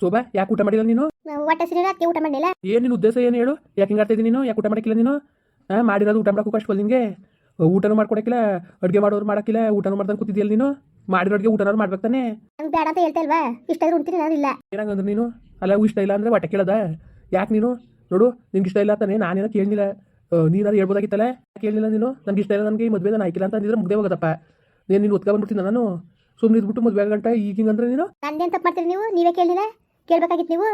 ಶೋಭಾ ಯಾಕೆ ಊಟ ಮಾಡಿಲ್ಲ ನೀನು? ಅದಕ್ಕೆ ಊಟ ಮಾಡಿಲ್ಲ ಏನು ನಿನ್ನ ಉದ್ದೇಶ ಏನು ಹೇಳು? ಯಾಕೆ ಹಿಂಗೆ ಆಡ್ತಿದ್ದೀನಿ ನೀನು? ಯಾಕೆ ಊಟ ಮಾಡಕ್ಕಿಲ್ಲ ನೀನು? ಹಾಂ ಮಾಡಿರೋದು ಊಟ ಮಾಡೋಕ್ಕೂ ಕಷ್ಟ ನಿನಗೆ. ಊಟನೂ ಮಾಡ್ಕೊಡಕ್ಕಿಲ್ಲ ಅಡುಗೆ ಮಾಡೋರು ಮಾಡಕ್ಕಿಲ್ಲ ಊಟನೂ ಮಾಡ್ದಂಗೆ ಕೂತಿದ್ಯಲ್ಲ ನೀನು? ಮಾಡಿರೋ ಅಡುಗೆ ಊಟನಾದ್ರು ಮಾಡ್ಬೇಕು ತಾನೆ? ಬೇಡ ಅಂತ ಹೇಳ್ತಾ ಇಲ್ವಾ? ಇಷ್ಟ ಆದ್ರೂ ಉಣ್ತೀನಿ ನಾನು ಇಲ್ಲ. ಏನಂಗಂದ್ರೆ ನೀನು? ಅಲ್ಲ ಇಷ್ಟ ಇಲ್ಲ ಅಂದರೆ ಹೊಟ್ಟೆ ಕೇಳದ? ಯಾಕೆ ನೀನು? ನೋಡು ನಿನ್ಗೆ ಇಷ್ಟ ಇಲ್ಲ ತಾನೆ? ನಾನೇನೋ ಕೇಳಿಲ್ಲ ನೀನಾರು ಹೇಳ್ಬೋದಾಗಿತ್ತಲ್ಲ? ಕೇಳಿಲ್ಲ ನೀನು? ನನಗೆ ಇಷ್ಟ ಇಲ್ಲ ನನಗೆ ಈ ಮದುವೆ ನಾನು ಆಯ್ಕಿಲ್ಲ ಅಂತ ಅಂದಿದ್ರೆ ಮುಗ್ದೇ ಹೋಗೋದಪ್ಪ. ನೀನು ನೀನು ಒತ್ಕೊಂಡ್ಬಿಡ್ತೀನಿ ನಾನು. ಸುಮ್ಮನೆ ಇದ್ಬಿಟ್ಟು ಮದುವೆ ಗಂಟ ಈಗಿಂಗಂದ್ರೆ ನೀನು? ನಂದೇನು ತಪ್ಪು ಮಾಡ್ತೀರಿ ನೀವು? ನೀವೇ ಕೇಳಿಲ್ಲ ಕೇಳ್ಬೇಕಾಗಿತ್ತು ನೀವು?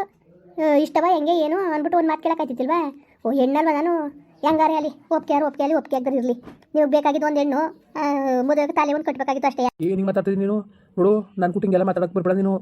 ಇಷ್ಟವ ಹೆಂಗೆ ಏನು ಅಂದ್ಬಿಟ್ಟು ಒಂದು ಮಾತು ಕೇಳೋಕ್ಕಾಯ್ತಿಲ್ವಾ ಓ ಹೆಣ್ಣಲ್ವ ನಾನು? ಹೆಂಗಾರೆ ಅಲ್ಲಿ? ಒಪ್ಕೆ ಯಾರು ಒಪ್ಕೆ ಅಲ್ಲಿ ಒಪ್ಕೆ ಆಗದ್ರೆ ಇರಲಿ ನೀವು ಬೇಕಾಗಿದ್ದು ಒಂದು ಹೆಣ್ಣು ಮೊದಲಿಗೆ ತಾಲೆ ಒಂದು ಕಟ್ಟಬೇಕಾಗಿತ್ತು ಅಷ್ಟೇ. ಏನು ಹಿಂಗೆ ಮಾತಾಡ್ತೀನಿ ನೀನು? ನೋಡು ನಾನು ಎಲ್ಲ ಮಾತಾಡಕ್ಕೆ ಬರ್ಬೇಡ ನೀನು.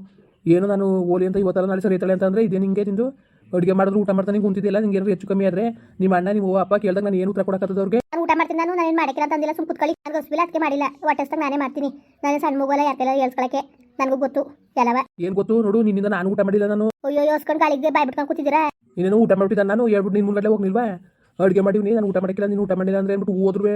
ಏನು ನಾನು ಓಲಿ ಅಂತ ಇವತ್ತಲ್ಲ ನಾಳೆ ಸರಿ ಐತಾಳೆ ಅಂತ ಅಂದರೆ ಇದೇ ನಿಂಗೆ ತಿಂದು ಅಡುಗೆ ಮಾಡಿದ್ರು ಊಟ ಮಾಡ್ತಾನೆ ನಿಂಗೆ ಕುಂತಿದ್ದಿಲ್ಲ ನಿಂಗೆ ಏನಾದ್ರು ಹೆಚ್ಚು ಕಮ್ಮಿ ಆದರೆ ನಿಮ್ಮ ಅಣ್ಣ ನಿಮ್ಮ ಅಪ್ಪ ಕೇಳ್ದಾಗ ನಾನು ಏನು ಉತ್ತರ ಕೊಡಕತ್ತದ ಅವ್ರಿಗೆ? ನಾನು ಊಟ ಮಾಡ್ತೀನಿ ನಾನು ಏನು ಮಾಡಕ್ಕಿಲ್ಲ ಅಂತಂದಿಲ್ಲ ಸುಮ್ಮ ಸುಮ್ ಕುತ್ಕೊಳ್ಳಿ. ನನಗೆ ಹೊಸ್ಬಿಲ್ಲ ಅದಕ್ಕೆ ಮಾಡಿಲ್ಲ. ಹೊಟ್ಟೆಸ್ದಾಗ ನಾನೇ ಮಾಡ್ತೀನಿ. ನಾನು ಸಣ್ಣ ಮಗುವೆಲ್ಲ ಯಾಕೆಲ್ಲ ಹೇಳ್ಸ್ಕೊಳಕ್ಕೆ? ನನಗೂ ಗೊತ್ತು ಎಲ್ಲವ ಏನು ಗೊತ್ತು? ನೋಡು ನಿನ್ನಿಂದ ನಾನು ಊಟ ಮಾಡಿಲ್ಲ ನಾನು. ಅಯ್ಯೋ ಯೋಸ್ಕೊಂಡು ಕಾಲಿಗೆ ಬಾಯ್ ಬಿಟ್ಕೊಂಡು ಕೂತಿದ್ದೀರಾ? ನೀನೇನು ಊಟ ಮಾಡ್ಬಿಟ್ಟಿದ್ದ ನಾನು? ಹೇಳ್ಬಿಟ್ಟು ನಿನ್ನ ಹೋಗಿ ಹೋಗ್ನಿಲ್ವಾ? ಅಡುಗೆ ಮಾಡಿವಿ ನಾನು ಊಟ ಮಾಡಿಲ್ಲ ನೀನು ಊಟ ಮಾಡಿಲ್ಲ ಅಂದ್ರೆ ಅಂದ್ಬಿಟ್ಟು ಹೋದ್ರು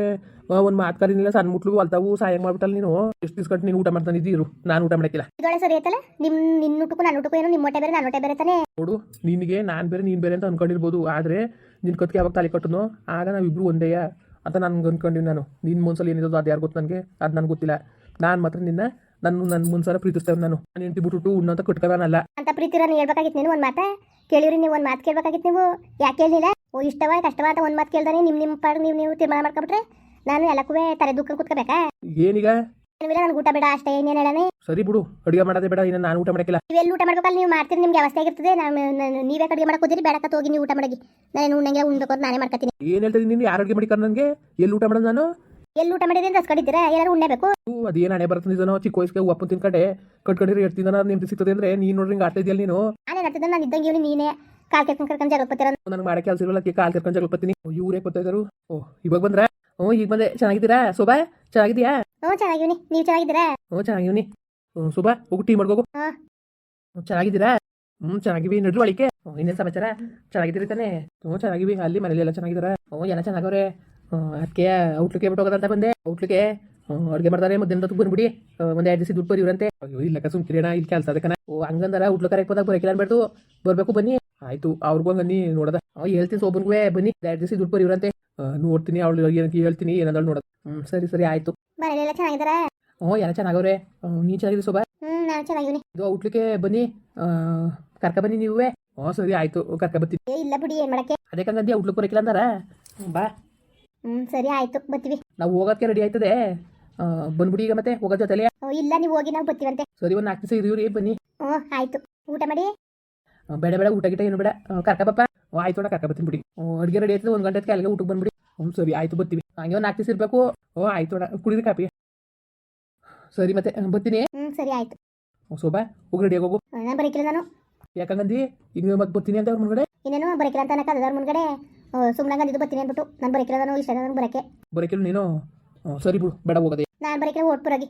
ಒಂದು ಮಾತು ಕರೀನಿಲ್ಲ ಸಣ್ಣ ಮುಟ್ಲು ಅಲ್ತಾವು ಸಹಾಯ ಮಾಡ್ಬಿಟ್ಟಲ್ಲ ನೀನು? ಎಷ್ಟು ದಿವ್ಸ ನೀನು ಊಟ ಮಾಡ್ತಾನೆ ಇದ್ದೀರು? ನಾನು ಊಟ ಮಾಡಕ್ಕಿಲ್ಲ. ಇದೊಳೆ ಸರಿ ಐತಲ್ಲ? ನಿಮ್ಮ ನಿನ್ನ ಊಟಕ್ಕೂ ನನ್ನ ಊಟಕ್ಕೂ ಏನು ನಿಮ್ಮ ಹೊಟ್ಟೆ ಬೇರೆ ನಾನು ಹೊಟ್ಟೆ ಬೇರೆ ತಾನೇ? ನೋಡು ನಿನಗೆ ನಾನು ಬೇರೆ ನೀನು ಬೇರೆ ಅಂತ ಅನ್ಕೊಂಡಿರ್ಬೋದು. ಆದರೆ ನಿನ್ನ ಕತ್ಗೆ ಯಾವಾಗ ತಾಲಿ ಕಟ್ಟನು ಆಗ ನಾವಿಬ್ರು ಒಂದೇಯ ಅಂತ ನನ್ಗೆ ಅನ್ಕೊಂಡಿನಿ ನಾನು. ನಿನ್ನ ಮುನ್ಸಲ್ಲಿ ಏನಿರೋದು ಅದು ಯಾರು ಗೊತ್ತು ನನಗೆ? ಅದು ನನಗೆ ಗೊತ್ತಿಲ್ಲ. ನಾನು ಮಾತ್ರ ನಿನ್ನ ನನ್ನ ನನ್ನ ಮುನ್ಸಲ ಪ್ರೀತಿಸ್ತೇವೆ ನಾನು. ನಾನು ಹೆಂಡತಿ ಬಿಟ್ಬಿಟ್ಟು ಉಣ್ಣಂತ ಕಟ್ಕೋದಾನಲ್ಲ ಅಂತ ಪ್ರೀತಿ ನಾನು ಹೇಳ್ಬೇಕಾಗಿತ್ತು ನೀನು ಒಂದು ಮಾತಾ? ಕೇಳಿರಿ ನೀವು ಒಂದು ಮಾತು ಕೇಳ್ಬೇಕಾಗಿತ್ತು ನೀವು. ಯಾಕೆ ಹೇಳಿಲ್ಲ ಓ ಇಷ್ಟವ ಕಷ್ಟವ ಅಂತ ಒಂದು ಮಾತು ಕೇಳ್ದಾನೆ ನಿಮ್ಮ ನಿಮ್ಮ ಪಾಡು ನೀವು ನೀವು ತೀರ್ಮಾನ ಮಾಡ್ಕೊಬಿಟ್ರೆ ನಾನು ಎಲ್ಲಕ್ಕೂ ತಲೆ ದುಃಖ ಕುತ್ಕೋಬೇಕಾ? ಏನೀಗ? ಏನಿಲ್ಲ ನನ್ಗೆ ಊಟ ಬೇಡ ಅಷ್ಟೇ ಏನೇನು ಹೇಳನೆ ಸರಿ ಬಿಡು ಅಡುಗೆ ಮಾಡೋದೇ ಬೇಡ ಇನ್ನು ನಾನು ಊಟ ಮಾಡಕ್ಕಿಲ್ಲ. ನೀವೆಲ್ಲಿ ಊಟ ಮಾಡ್ಬೇಕಲ್ಲ? ನೀವು ಮಾಡ್ತೀರಿ ನಿಮ್ಗೆ ಅವಸ್ಥೆ ಆಗಿರ್ತದೆ. ನಾನು ನಾನು- ನೀವೇ ಅಡುಗೆ ಮಾಡಕ್ಕೆ ಹೋದಿರಿ ಬೇಡಕ್ಕ ಹೋಗಿ ನೀವು ಊಟ ಮಾಡಿ ನಾನು ಉಣ್ಣಂಗೆ ಉಣ್ಬೇಕು ಅಂತ ನಾನೇ ಮಾಡ್ಕೊತೀನಿ ಏನು ಹೇಳ್ತೀನಿ ನೀನು? ಯಾರು ಅಡುಗೆ ಮಾಡಿಕೊಂಡು ನನಗೆ? ಎಲ್ಲಿ ಊಟ ಮಾಡೋದು ನಾನು? ಎಲ್ಲಿ ಊಟ ಮಾಡಿದ್ರೆ ಅಂತ ಹಸ್ಕೊಂಡಿದ್ದೀರಾ? ಏನಾರು ಉಣ್ಣಬೇಕು ಅದೇನು ಹಣೆ ಬರ್ತಿದ್ದಾನೋ ಚಿಕ್ಕ ವಯಸ್ಸಿಗೆ ಅಪ್ಪನ ತಿನ್ಕಡೆ. ಕಟ್ಕೊಂಡಿರಿ ಎಡ್ತಿದ್ದಾನ ನಿಮ್ದು ಸಿಗ್ತದೆ ಅಂದ್ರೆ ನೀನು ನೋಡ್ರಿ ಹಿಂಗೆ ಆಡ್ತಾ ಇದೆಯಲ್ಲ ನೀನು? ನಾನೇ ನಡ್ತಿದ್ದೆ ನಾನು ಇದ್ದಂಗೆ ಇವನು ನೀನೇ. ಕಾಲ್ ಕೆರ್ಕೊಂಡು ಕರ್ಕೊಂಡು ಜಗತ್ಪತ್ತಿರ ನನಗೆ ಮಾಡಕ್ಕೆ ಕೆಲಸ ಇರಲ್ಲ ಕಾಲು ಕರ್ಕೊಂಡು ಜಗಲ್ಪತ್ತೀನಿ ಇವರೇ ಗೊತ್ತಾ ಇದ್ದಾರು ಓ ಇವಾಗ ಬಂದ್ರ? ಹ್ಞೂ ಈಗ ಬಂದೆ. ಚೆನ್ನಾಗಿದ್ದೀರಾ? ಶೋಭಾ ಚೆನ್ನಾಗಿದ್ಯಾ ಹ್ಞೂ ಚೆನ್ನಾಗಿವ್ನಿ. ನೀವು ಚೆನ್ನಾಗಿದ್ದೀರಾ? ಹ್ಞೂ ಚೆನ್ನಾಗಿವ್ನಿ. ಹ್ಞೂ ಶೋಭಾ ಹೋಗು ಟೀ ಮಾಡ್ಕೋಗು. ಹಾ. ಚೆನ್ನಾಗಿದ್ದೀರಾ? ಹ್ಞೂ ಚೆನ್ನಾಗಿವಿ. ನಡ್ರಿ ಒಳಿಕೆ ಇನ್ನೇನ್ ಸಮಾಚಾರ? ಚೆನ್ನಾಗಿದ್ದೀರಿ ತಾನೇ? ಹ್ಞೂ ಚೆನ್ನಾಗಿವಿ. ಅಲ್ಲಿ ಮನೇಲಿ ಎಲ್ಲ ಚೆನ್ನಾಗಿದಾರ? ಓ ಎಲ್ಲ ಚೆನ್ನಾಗವ್ರೆ? ಅದಕ್ಕೆ ಔಟ್ಲಿಕ್ಕೆ ಬಿಟ್ಟು ಹೋಗೋದಂತ ಬಂದೆ. ಔಟ್ಲುಕ್ಕೆ ಅಡುಗೆ ಮಾಡ್ತಾರೆ ಮಧ್ಯಾಹ್ನ ಹೊತ್ತಿಗೆ ಬಂದ್ಬಿಡಿ. ಒಂದು ಎರಡು ದಿವಸ ದುಡ್ಡು ಬರೀವ್ರಂತೆ ಅಯ್ಯೋ ಇಲ್ಲ ಕಿರಣ ಇಲ್ಲಿ ಕೆಲಸ ಅದಕ್ಕನ. ಓ ಹಂಗಂದಾರ ಔಟ್ಲು ಕರೆಕ್ಟ್ ಬಂದಾಗ ಬರೋಕಿಲ್ಲ ಅನ್ಬಾರ್ದು ಬರಬೇಕು ಬನ್ನಿ. ಆಯ್ತು ಅವ್ರಿಗೂ ಬನ್ನಿ ನೋಡದ. ಅವ್ ಹೇಳ್ತೀನಿ ಸೋಬನ್ಗುವೆ ಬನ್ನಿ. ಎರಡು ದಿವಸ ದುಡ್ಡು ಬರೀವ್ರಂತೆ ನೋಡ್ತೀನಿ ಅವಳು ಏನಂತ ಹೇಳ್ತೀನಿ ಏನಂದಳು ನೋಡೋದು. ಹ್ಞೂ ಸರಿ ಸರಿ ಆಯ್ತು. ಚೆನ್ನಾಗಿದ್ದಾರಾ? ಹ್ಞೂ ಎಲ್ಲ ಚೆನ್ನಾಗವ್ರೆ. ನೀ ಚೆನ್ನಾಗಿದೆ ಶೋಭಾ? ನಾನು ಚೆನ್ನಾಗಿದ್ದೀನಿ. ಇದು ಔಟ್ಲಿಕ್ಕೆ ಬನ್ನಿ. ಕರ್ಕ ಬನ್ನಿ ನೀವೇ. ಹ್ಞೂ ಸರಿ ಆಯ್ತು ಕರ್ಕ ಬರ್ತೀನಿ. ಇಲ್ಲ ಬಿಡಿ ಏನು ಮಾಡಕ್ಕೆ? ಅದಕ್ಕಂಗಂದು ಔಟ್ಲಿಕ್ಕೆ ಬರೋಕಿಲ್ಲ ಅಂದಾರ? ಬಾ. ಹ್ಞೂ ಸರಿ ಆಯ್ತು ಬರ್ತೀವಿ. ನಾವು ಹೋಗೋದಕ್ಕೆ ರೆಡಿ ಆಯ್ತದೆ? ಬಂದ್ಬಿಡಿ ಈಗ ಮತ್ತೆ ಹೋಗೋ ಜೊತೆಲೆ. ಓ, ಇಲ್ಲ ನೀವು ಹೋಗಿ ನಾವು ಬರ್ತೀವಂತೆ. ಸರಿ ಒಂದು ನಾಲ್ಕು ದಿವಸ ಇರಿವ್ರಿ ಬನ್ನಿ. ಹ್ಞೂ ಆಯಿತು. ಊಟ ಮಾಡಿ? ಬೇಡ ಬೇಡ ಊಟ ಗಿಟ ಏನು ಬೇಡ. ಆ, ಕರ್ಕ ಪಪ್ಪ ಆಯ್ತು ನೋಡ ಕರ್ಕ ಬರ್ತೀನಿ ಬಿಡಿ. ಅಡುಗೆ ರೆಡಿ ಆಯ್ತದೆ ಒಂದು ಗಂಟೆ ಅಲ್ಲಿಗೆ ಊಟಕ್ಕೆ ಬಂದ್ಬಿಡಿ. ಹ್ಞೂ ಸರಿ ಆಯ್ತು ಬರ್ತೀವಿ. ಹಂಗೆ ಒಂದು ನಾಲ್ಕು ದಿವಸ ಇರಬೇಕು. ಓ ಆಯ್ತು ನೋಡ ಕುಡಿದ್ರಿ ಕಾಪಿ ಸರಿ ಮತ್ತೆ ಬತ್ತಿನಿ ಬರ್ತೀನಿ. ಹ್ಞೂ ಸರಿ ಆಯ್ತು. ಶೋಭಾ ಹೋಗಿ ರೆಡಿ ಆಗೋಗು ನಾನು ಬರಕಿಲ್ಲ ನಾನು. ಯಾಕಂದಿ ಈಗ ಮತ್ತೆ ಬರ್ತೀನಿ ಅಂತ ಅವ್ರ ಮುಂದ್ಗಡೆ? ಇನ್ನೇನು ಬರಕಿಲ್ಲ ಅಂತ ಅನ್ನಕ್ಕೆ ಅದ್ರ ಮುಂದ್ಗಡೆ. ಸುಮ್ಮನೆ ಇದು ಬರ್ತೀನಿ ಅಂದ್ಬಿಟ್ಟು ನಾನು ಬರಕಿಲ್ಲ ನಾನು ಇಷ್ಟ ನನಗೆ ಬರಕ್ಕೆ. ಬರಕಿಲ್ಲ ನೀನು. ಸರಿ ಬಿಡು ಬೇಡ ಹೋಗೋದೆ. ನಾನು ಬರಕಿಲ್ಲ ಓಟ್ ಬರೋಗಿ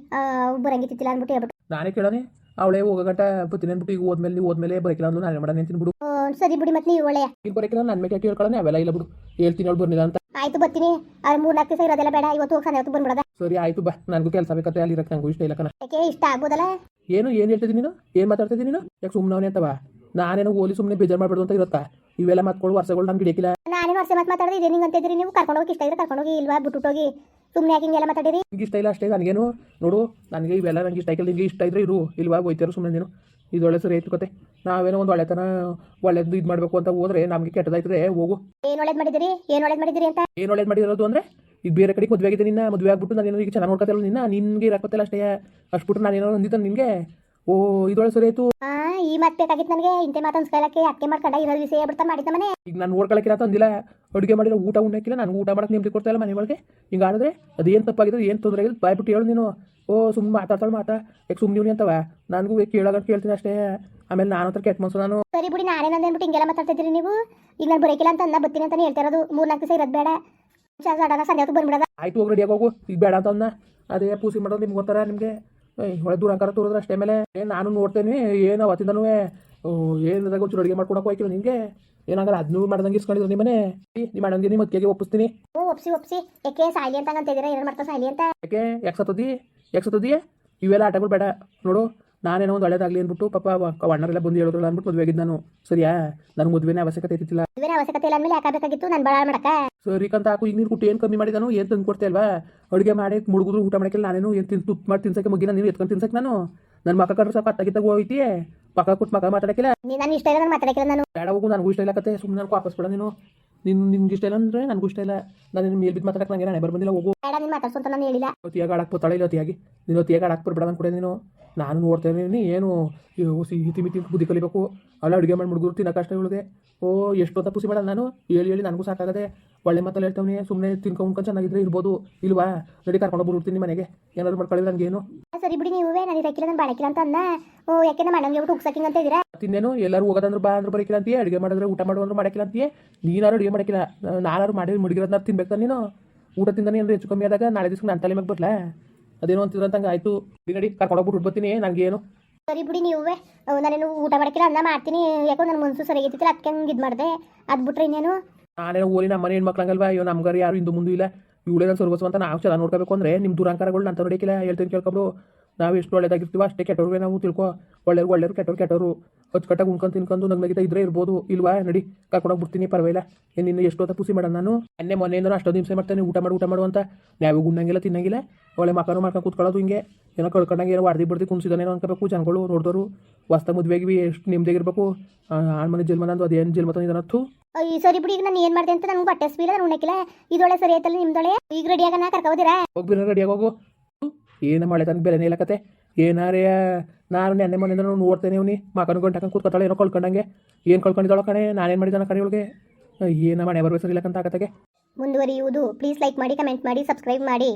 ಬರಂಗಿತ್ತಿಲ್ಲ ಅಂದ್ಬಿಟ್ಟು ಹೇಳ್ಬಿಟ್ಟು. ನಾನೇ ಕೇಳೋನೆ ಅವಳೇ ಹೋಗೋ ಗಂಟ ಬರ್ತೀನಿ ಅಂದ್ಬಿಟ್ಟು ಈಗ ಹೋದ್ಮೇಲೆ ನೀವು ಹೋದ್ಮೇಲೆ ಬರಕಿಲ್ಲ ಅಂದ್ರು ನಾನು ಮಾಡೋಣ ಅಂತೀನಿ ಬಿಡು. ಸರಿ ಬಿಡಿ ಮತ್ತೆ ನೀವು ಒಳ್ಳೆಯ. ಈಗ ಬರಕಿಲ್ಲ ನನ್ನ ಮೇಲೆ ಹೇಳ್ಕೊಳ್ಳೋಣ ಅವೆಲ್ಲ ಇಲ್ಲ ಬಿಡು. ಹೇಳ್ತೀನಿ ಅವಳು ಬರ್ನಿಲ್ಲ ಅಂತ. ಆಯ್ತು ಬರ್ತೀನಿ. ಅವ್ರು ಮೂರು ನಾಲ್ಕು ದಿವಸ ಇರೋದೆಲ್ಲ ಬೇಡ. ಇವತ್ತು ಹೋಗಿ ಇವತ್ತು ಬಂದ್ಬಿಡೋದ. ಸರಿ ಆಯ್ತು ಬಾ. ನನಗೂ ಕೆಲಸ ಬೇಕತ್ತೆ ಅಲ್ಲಿ ಇರಕ್ಕೆ ನನಗೂ ಇಷ್ಟ ಇಲ್ಲ ಕಣ. ಯಾಕೆ ಇಷ್ಟ ಆಗ್ಬೋದಲ್ಲ? ಏನು ಏನು ಹೇಳ್ತಿದ್ದೀನಿ ನೀನು? ಏನು ಮಾತಾಡ್ತಿದ್ದೀನಿ ನೀನು? ಯಾಕೆ ಸುಮ್ಮನೆ ಅಂತ ಬಾ. ನಾನೇನೋ ಓಲಿ ಸುಮ್ಮನೆ ಬೇಜಾರು ಮಾಡ್ಬಿಡು ಅಂತ ಇರುತ್ತಾ? ಇವೆಲ್ಲ ಮಾತ್ಕೊಳ್ಳೋ ವರ್ಷಗಳು ನಮ್ಗೆ ಹಿಡಿಯಕ್ಕಿಲ್ಲ ನಾನೇನು ವರ್ಷ ಮತ್ತೆ ಮಾತಾಡಿದ್ರೆ ಇದೇ ನಿಂಗೆ ಅಂತಿದ್ರಿ ನೀವು? ಕರ್ಕೊಂಡು ಹೋಗಿ ಇಷ್ಟ ಇದ್ರೆ ಕರ್ಕೊಂಡು ಹೋಗಿ ಇಲ್ವಾ? ಹೋಗಿ. ಸುಮ್ಮನೆ ಯಾಕೆ ಹಿಂಗೆಲ್ಲ ಮಾತಾಡಿರಿ ನಿಂಗೆ ಇಷ್ಟ ಇಲ್ಲ ಅಷ್ಟೇ ನನಗೇನು. ನೋಡು ನನಗೆ ಇವೆಲ್ಲ ನಂಗೆ ಇಷ್ಟ ಇಲ್ಲ ನಿಂಗೆ ಇಷ್ಟ ಇದ್ರೆ ಇರು. ಇಲ್ವಾ? ಹೋಯ್ತಾರೆ ಸುಮ್ಮನೆ ನೀನು. ಇದು ಒಳ್ಳೆ ಸರಿ ಆಯ್ತು ಕತೆ ನಾವೇನೋ ಒಂದು ಒಳ್ಳೆತನ ಒಳ್ಳೇದು ಇದು ಮಾಡಬೇಕು ಅಂತ ಹೋದ್ರೆ ನಮಗೆ ಕೆಟ್ಟದಾಯ್ತದೆ. ಹೋಗು. ಏನು ಒಳ್ಳೇದು ಮಾಡಿದಿರಿ ಏನು ಒಳ್ಳೇದು ಮಾಡಿದಿರಿ ಅಂತ? ಏನು ಒಳ್ಳೇದು ಮಾಡಿರೋದು ಅಂದ್ರೆ ಈಗ ಬೇರೆ ಕಡೆಗೆ ಮದುವೆ ಆಗಿದೆ ನಿನ್ನ ಮದುವೆ ಆಗ್ಬಿಟ್ಟು ನಾನು ಈಗ ಚೆನ್ನಾಗಿ ನೋಡ್ಕೊತಿಲ್ಲ ನಿನ್ನ ನಿನ್ಗೆ ಗೊತ್ತಿಲ್ಲ ಅಷ್ಟೇ. ಅಷ್ಟು ಬಿಟ್ಟು ಏನೋ ಅಂದಿದ್ದ ನಿನಗೆ? ಓ ಇದೊಳ ಸರಿ ಆಯ್ತು. ಆ ಈ ಮಾತು ಬೇಕಾಗಿತ್ತು ನನಗೆ. ಇಂತೆ ಮಾತು ಅನ್ಸ್ಕೊಳ್ಳಕ್ಕೆ ಅಕ್ಕೆ ಮಾಡ್ಕೊಂಡ ಇರೋದು ವಿಷಯ ಬಿಡ್ತಾ ಮಾಡಿದ್ದ ಮನೆ. ಈಗ ನಾನು ನೋಡ್ಕೊಳಕ್ಕಿಲ್ಲ ಅಂತ ಅಂದಿಲ್ಲ. ಅಡುಗೆ ಮಾಡಿರೋ ಊಟ ಉಣ್ಣಕ್ಕಿಲ್ಲ. ನಾನು ಊಟ ಮಾಡಕ್ಕೆ ನಿಮ್ಗೆ ಕೊಡ್ತಾ ಇಲ್ಲ ಮನೆ ಒಳಗೆ. ಹಿಂಗಾಡಿದ್ರೆ ಅದು ಏನು ತಪ್ಪಾಗಿದೆ ಏನು ತೊಂದರೆ ಆಗಿದೆ ಬಾಯ್ಬಿಟ್ಟು ಹೇಳು ನೀನು. ಓ ಸುಮ್ಮನೆ ಮಾತಾಡ್ತಾಳೆ ಮಾತಾ. ಯಾಕೆ ಸುಮ್ಮನೆ ನೀವು ಅಂತವ? ನನಗೂ ಕೇಳೋಗಂತ ಕೇಳ್ತೀನಿ ಅಷ್ಟೇ. ಆಮೇಲೆ ನಾನು ಹತ್ರ ಕೆಟ್ಟ ಮನ್ಸು ನಾನು. ಸರಿ ಬಿಡಿ ನಾನೇನಂದು ಅಂದ್ಬಿಟ್ಟು ಹಿಂಗೆಲ್ಲ ಮಾತಾಡ್ತಿದ್ದೀರಿ ನೀವು. ಈಗ ನಾನು ಬರೀಕಿಲ್ಲ ಅಂತ ಅಂದ ಬರ್ತೀನಿ ಅಂತಾನೆ ಹೇಳ್ತಾ ಇರೋದು. ಮೂರು ನಾಲ್ಕು ದಿವಸ ಇರೋದು ಬೇಡ. ಸಂಜೆ ಹೊತ್ತು ಬಂದ್ಬಿಡೋದ. ಆಯ್ತು ಹೋಗಿ ರೆಡಿಯಾಗಿ ಹೋಗು. ಈಗ ಬೇಡ ಅಂತ ಅಂದ ಅದೇ ಪೂಸಿ ಮಾಡೋದು ನಿಮ್ಗೆ ಗೊತ್ತಾರ ನಿಮಗೆ. ಹೊಳೆ ದೂರ ಅಂಕಾರ ತೋರಿದ್ರೆ ಅಷ್ಟೇ ಮೇಲೆ. ಏನು ನಾನು ನೋಡ್ತೇನೆ ಏನು ಅವತ್ತಿಂದನೂ ಏನಾದಾಗ ಒಂಚೂರು ಅಡುಗೆ ಮಾಡ್ಕೊಡಕ್ಕೆ ಹೋಯ್ಕಿಲ್ಲ ನಿಮಗೆ ಏನಾಗಲ್ಲ ಅದನ್ನೂ ಮಾಡ್ದಂಗೆ ಇಸ್ಕೊಂಡಿದ್ರು ನಿಮ್ಮನೆ. ನಿಮ್ಮ ಅಣ್ಣಂಗೆ ನಿಮ್ಮ ಅಕ್ಕಿಗೆ ಒಪ್ಪಿಸ್ತೀನಿ. ಓ ಒಪ್ಸಿ ಒಪ್ಸಿ. ಯಾಕೆ ಸಾಯ್ಲಿ ಅಂತ ಅಂತಿದ್ದೀರಾ ಏನು ಮಾಡ್ತಾ ಸಾಯ್ಲಿ ಅಂತ? ಯಾಕೆ ಯಾಕೆ ಸತ್ತದಿ? ಯಾಕೆ ಸತ್ತದಿ? ಇವೆಲ್ಲ ಆಟಗಳು ಬೇಡ. ನೋಡು ನಾನೇನೋ ಒಂದು ಒಳ್ಳೇದಾಗಲಿ ಅಂದ್ಬಿಟ್ಟು ಪಾಪ ಅವ ಅಣ್ಣರೆಲ್ಲ ಬಂದು ಹೇಳಿದ್ರಲ್ಲ ಅಂದ್ಬಿಟ್ಟು ಮದುವೆ ಆಗಿದ್ದು ನಾನು. ಸರಿಯಾ? ನನಗೆ ಮದುವೆನೇ ಅವಶ್ಯಕತೆ ಇರ್ತಿಲ್ಲ ಮದುವೆ ಅವಶ್ಯಕತೆ ಇಲ್ಲ ಅಂದ್ಮೇಲೆ ಯಾಕಾಗಬೇಕಾಗಿತ್ತು ನಾನು ಮಾಡಕ ಸರಿ ಕಂತ ಹಾಕು ಈಗ ನೀನು ಕುಟ್ಟು ಏನು ಕಮ್ಮಿ ಮಾಡಿದಾನು? ಏನು ತಂದು ಕೊಡ್ತೇ ಅಲ್ವಾ? ಅಡುಗೆ ಮಾಡಿ ಮುಳುಗಿದ್ರು ಊಟ ಮಾಡಕ್ಕೆ ನಾನೇನು ಏನು ತಿನ್ ತುಪ್ಪ ಮಾಡಿ ತಿನ್ಸಕ್ಕೆ ಮುಗಿನ ನೀನು ಎತ್ಕೊಂಡು ತಿನ್ಸಕ್ಕೆ ನಾನು? ನನ್ನ ಮಕ್ಕ ಕಟ್ಟರು ಸಾಕು ಅತ್ತಾಗಿತ್ತಾಗ ಹೋಯ್ತಿ. ಪಕ್ಕ ಕೊಟ್ಟು ಮಕ್ಕ ಮಾತಾಡಕ್ಕಿಲ್ಲ. ನೀ ನಾನು ಇಷ್ಟ ಇಲ್ಲ ನಾನು ಮಾತಾಡಕ್ಕಿಲ್ಲ ನಾನು. ಬೇಡ ಹೋಗು ನನಗೂ ಇಷ್ಟ ಇಲ್ಲ ಕತೆ. ಸುಮ್ಮನೆ ವಾಪಸ್ ಬಿಡ ನೀನು. ನಿನ್ ನಿಮ್ಗೆ ಇಷ್ಟ ಇಲ್ಲ ಅಂದ್ರೆ ನನಗೂ ಇಷ್ಟ ಇಲ್ಲ. ನಾನು ನಿನ್ನ ಮೇಲ್ ಮಾತಾಡಕ್ ಮಾತಾಡಕ್ಕೆ ನನಗೆ ನಾನೇ ಬಂದಿಲ್ಲ ಹೋಗು. ಬೇಡ ನೀನು ಮಾತಾಡ್ಸು ನಾನು ಹೇಳಿಲ್ಲ. ಒತ್ತಿಯಾಗ ಆಡಕ್ಕೆ ಇಲ್ಲ ನೀನು ಒತ್ತಿಯಾಗ ಆಡಕ್ಕೆ ಬರ್ಬೇಡ ಅಂದ್ಕೊಡೆ ನೀನು. ನಾನು ನೋಡ್ತಾ ಇದ್ದೀನಿ ಏನು ಹಿತಿ ತಿಂದು ಬುದ್ಧಿ ಕಲಿಬೇಕು. ಅಲ್ಲ ಅಡುಗೆ ಮಾಡಿ ಮುಡುಗರು ತಿನ್ನೋ ಕಷ್ಟ ಹೇಳಿದೆ ಓ ಎಷ್ಟು ಅಂತ ಪುಸಿ ಬೇಡ ನಾನು. ಹೇಳಿ ಹೇಳಿ ನನಗೂ ಸಾಕಾಗದೆ. ಒಳ್ಳೆ ಮಾತಲ್ಲಿ ಹೇಳ್ತಾವನಿ ಸುಮ್ಮನೆ ತಿನ್ಕೊಂಡು ಚೆನ್ನಾಗಿದ್ರೆ ಇರ್ಬೋದು. ಇಲ್ವಾ? ನಡಿ ಕರ್ಕೊಂಡು ಬಿಡ್ತೀನಿ ಮನೆಗೆ. ಏನಾದ್ರು ಮಾಡ್ಕೊಳ್ಳಿ ನನಗೇನು ಸರಿ ಬಿಡಿ ನೀವೇ ನಾನು ಇರಕ್ಕಿಲ್ಲ ನಾನು ಬಾಳಕಿಲ್ಲ ಅಂತ ಅನ್ನ ಓ ಯಾಕೆ ಮಾಡಂಗೆ ಬಿಟ್ಟು ಉಗ್ಸಕ್ಕಿಂಗ್ ಅಂತ ಇದ್ದೀರಾ? ತಿನ್ನೇನು? ಎಲ್ಲರೂ ಹೋಗೋದಂದ್ರೆ ಬಾ ಅಂದ್ರೆ ಬರೀಕಿಲ್ಲ ಅಂತೀಯ? ಅಡುಗೆ ಮಾಡಿದ್ರೆ ಊಟ ಮಾಡುವಂದ್ರೆ ಮಾಡಕ್ಕಿಲ್ಲ ಅಂತೀಯ? ನೀನಾರು ಅಡುಗೆ ಮಾಡಕ್ಕಿಲ್ಲ ನಾನಾರು ಮಾಡಿ ಮುಡಿಗಿರೋದನ್ನ ತಿನ್ಬೇಕು ತಾನೆ ನೀನು? ಊಟ ತಿಂದಾನೆ ಏನಾದ್ರು ಹೆಚ್ಚು ಕಮ್ಮಿ ಆದಾಗ ನಾಳೆ ದಿವಸ ನಾನು ತಲೆ ಮ್ಯಾಗ ಬರಲ್ಲ ಅದೇನೋ ಅಂತಿದ್ರಂತಂಗೆ ಆಯಿತು. ನಡಿ ಕರ್ಕೊಂಡೋಗ್ಬಿಟ್ಟು ಬರ್ತೀನಿ ನನಗೇನು ಸರಿ ಬಿಡಿ ನೀವೇ ನಾನೇನು ಊಟ ಮಾಡಕ್ಕಿಲ್ಲ ಅನ್ನ ಮಾಡ್ತೀನಿ. ಯಾಕೋ ನನ್ನ ಮನಸ್ಸು ಸರಿಯಾಗಿತ್ತಿಲ್ಲ ಅದಕ್ಕೆ ಹಂಗೆ ಇದು ಮಾಡಿದೆ. ಅದು ಬಿಟ್ರೆ ಇನ್ನೇನು? ನಾನೇನು ಓಲಿ ನಮ್ಮ ಮನೆ ಹೆಣ್ಮಕ್ಳಂಗಲ್ವಾ? ಅಯ್ಯೋ ನಮ್ಗಾರು ಯಾರು ಹಿಂದೆ ಮುಂದೆ ಇಲ್ಲ. ಇವಳೇ ನಾನು ಅಂತ ನಾವು ಚೆನ್ನಾಗಿ ನೋಡ್ಕೋಬೇಕು ಅಂದರೆ ನಿಮ್ಮ ದುರಂಕಾರಗಳು ನಾನು ನೋಡಿಕಿಲ್ಲ ಹೇಳ್ತೀನಿ ಕೇಳ್ಕೊಂಡು ನಾವು ಎಷ್ಟು ಒಳ್ಳೇದಾಗಿರ್ತೀವೋ ಅಷ್ಟೇ ಕೆಟ್ಟವ್ರಿಗೆ ನಾವು ತಿಳ್ಕೊ ಒಳ್ಳೆಯವ್ರು ಒಳ್ಳೆಯವ್ರು ಕೆಟ್ಟವ್ರು ಕೆಟ್ಟವರು. ಅಚ್ಚುಕಟ್ಟಾಗಿ ಉಣ್ಕೊಂಡು ತಿನ್ಕೊಂಡು ನಗ್ನಗಿತ ಇದ್ರೆ ಇರ್ಬೋದು. ಇಲ್ವಾ? ನಡಿ ಕರ್ಕೊಂಡೋಗಿ ಬಿಡ್ತೀನಿ ಪರವಾಗಿಲ್ಲ. ಏನು ಇನ್ನು ಎಷ್ಟೊತ್ತ ಪುಸಿ ಮಾಡೋಣ ನಾನು? ಮೊನ್ನೆ ಮೊನ್ನೆಯಿಂದ ಅಷ್ಟೊಂದು ದಿವಸ ಮಾಡ್ತಾನೆ ಊಟ ಮಾಡಿ ಊಟ ಮಾಡುವಂತ ನಾವು ಉಣ್ಣಂಗಿಲ್ಲ ತಿನ್ನಂಗಿಲ್ಲ. ಒಳ್ಳೆ ಮಕ್ಕಳು ಮಾಡ್ಕೊಂಡು ಕೂತ್ಕೊಳ್ಳೋದು ಹಿಂಗೆ. ಏನೋ ಕಳ್ಕೊಂಡಂಗೆ ಏನೋ ವಾರ್ದಿ ಬಿಡ್ದು ಕುಣಿಸಿದಾನೇನೋ ಅನ್ಕೋಬೇಕು ಜನಗಳು ನೋಡಿದವರು ಹೊಸ್ತ ಮದುವೆಗೆ ಎಷ್ಟು ನಿಮ್ದಾಗಿರ್ಬೇಕು ಆಳ್ಮನೆ ಜನ್ಮ ನಂದು ಅದೇನು ಜಲ್ಮತ ಇದನ್ನತ್ತು ಈ ಸರಿ ಬಿಡಿ ಈಗ ನಾನು ಏನು ಮಾಡಿದೆ ಅಂತ ನನಗೆ ಬಟ್ಟೆ ಸ್ಪೀಲ ನಾನು ಉಣ್ಣಕ್ಕಿಲ್ಲ. ಇದೊಳೆ ಸರಿ ಐತಲ್ಲ ನಿಮ್ದೊಳೆ? ಈಗ ರೆಡಿಯಾಗ ನಾ ಕರ್ಕೋದಿರಾ ಹೋಗ್ಬಿರ ರೆಡಿಯಾಗ ಹೋಗು. ಏನು ಮಳೆ ತನಕ ಬೆಲೆನೇ ಇಲ್ಲ ಏನಾರೇ, ನಾನು ನೆನ್ನೆ ಮನೆಯಿಂದ ನೋಡ್ತೇನೆ ಅವ್ನಿ. ಮಕನ ಗಂಟು ಕೂತ್ಕೊತಾಳೆ, ಏನೋ ಕಳ್ಕೊಂಡಂಗೆ. ಏನು ಕಳ್ಕೊಂಡಿದ್ದಾಳೆ ಕಣೆ ನಾನೇನು ಮಾಡಿದ್ದಾನೆ ಕಣೆ ಇವಳಿಗೆ. ಏನ ಮನೆ ಬರ್ಬೇಕು ಸರಿ ಇಲ್ಲ ಮುಂದೆ ಆಗತ್ತಾಗೆ ಮುಂದುವರಿಯುವುದು. ಪ್ಲೀಸ್ ಲೈಕ್ ಮಾಡಿ ಕಮೆಂಟ್ ಮಾಡಿ ಸಬ್ಸ್ಕ್ರೈಬ್ ಮಾಡಿ.